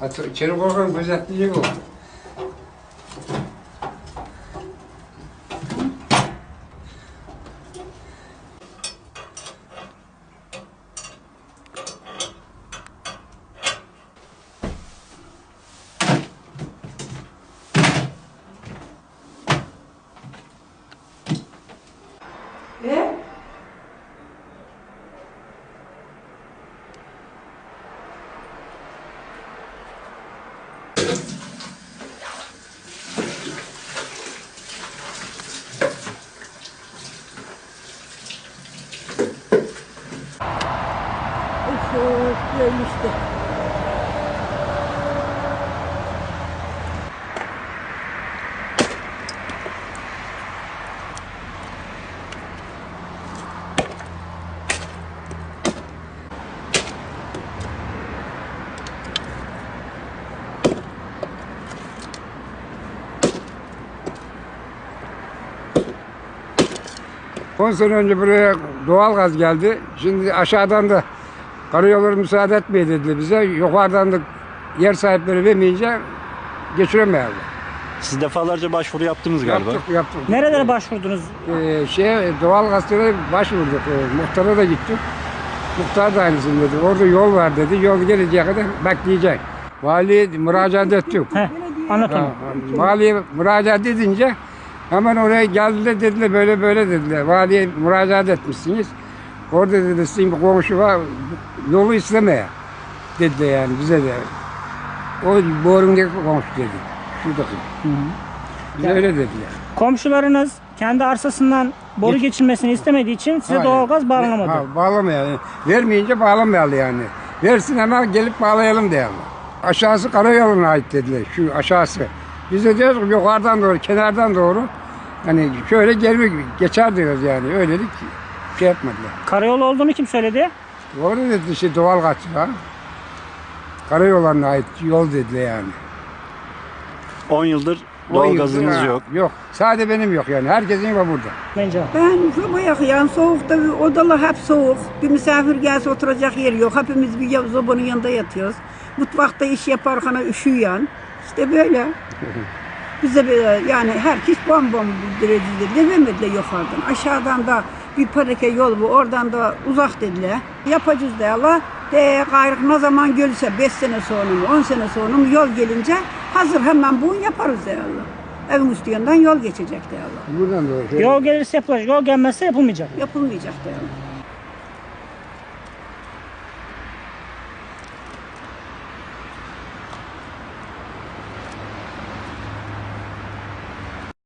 아, 저, 저런 거는 무슨 뜻이고. Böyle işte. On sene önce buraya doğal gaz geldi. Şimdi aşağıdan da karayolları müsaade etmeye dediler bize. Yukarıdan da yer sahipleri vermeyince geçiremeyiz. Siz defalarca başvuru yaptınız galiba. Yaptık yaptık. Nerelere başvurdunuz? Ee, şeye, doğal gazeteye başvurduk. Ee, muhtara da gittik. Muhtar da aynısını dedi. Orada yol var dedi. Yol geleceğe kadar bekleyecek. Valiye müracaat ettik. Heh, anlatın. Ha, Valiye müracaat edince hemen oraya geldiler dediler böyle böyle dediler. Valiye müracaat etmişsiniz. Orada dedi sizin komşu var yolu istemeye dediler yani bize de. O borundaki komşu dedi. Şuradaki. Bize öyle dediler. Komşularınız kendi arsasından boru Geç- geçilmesini istemediği için size Hayır. doğalgaz bağlanamadı. Ha, bağlamıyor. Vermeyince bağlamayalı yani. Versin hemen gelip bağlayalım diyorlar. Aşağısı karayoluna ait dediler. Şu aşağısı. Biz de diyoruz ki yukarıdan doğru, kenardan doğru. Hani şöyle gelmek geçer diyoruz yani. Öyle dedik şey yapmadılar. Karayolu olduğunu kim söyledi? Orada dedi işte doğal kaçlar. Karayollarına ait yol dediler yani. 10 yıldır O doğalgazınız yıldır- yok. Yok. Sadece benim yok yani. Herkesin var burada. Bence. Ben sobaya yani soğukta odalar hep soğuk. Bir misafir gelse oturacak yer yok. Hepimiz bir sobanın yanında yatıyoruz. Mutfakta iş yaparken üşüyen. İşte böyle. Bize böyle yani herkes bom bom derecede dememediler yukarıdan. Aşağıdan da bir parake yol bu. Oradan da uzak dediler. Yapacağız diyorlar. De gayrı ne zaman gelirse 5 sene sonra mı 10 sene sonra mı yol gelince hazır hemen bunu yaparız diyorlar. Evin üstü yanından yol geçecek diyorlar. Buradan doğru. şöyle. Yol gelirse yapılacak, yol gelmezse yapılmayacak. Yapılmayacak diyorlar.